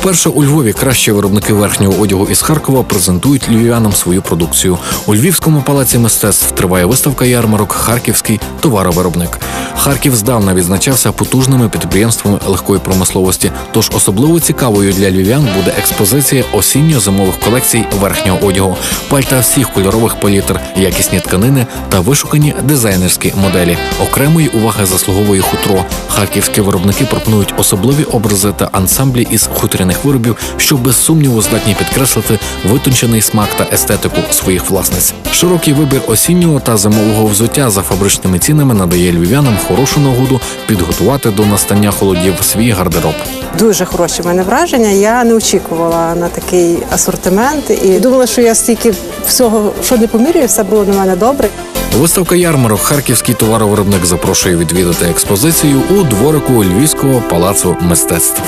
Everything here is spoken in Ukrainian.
Вперше у Львові кращі виробники верхнього одягу із Харкова презентують львів'янам свою продукцію. У Львівському палаці мистецтв триває виставка ярмарок Харківський товаровиробник. Харків здавна відзначався потужними підприємствами легкої промисловості. Тож особливо цікавою для львів'ян буде експозиція осінньо-зимових колекцій верхнього одягу, пальта всіх кольорових палітр, якісні тканини та вишукані дизайнерські моделі. Окремої уваги заслуговує хутро. Харківські виробники пропонують особливі образи та ансамблі із хутряних виробів, що без сумніву здатні підкреслити витончений смак та естетику своїх власниць. Широкий вибір осіннього та зимового взуття за фабричними цінами надає львів'янам хорошу нагоду підготувати до настання холодів свій гардероб. Дуже хороші в мене враження. Я не очікувала на такий асортимент і думала, що я стільки всього, що не помірюю, все було на мене добре. Виставка ярмарок Харківський товаровиробник запрошує відвідати експозицію у дворику Львівського палацу мистецтв.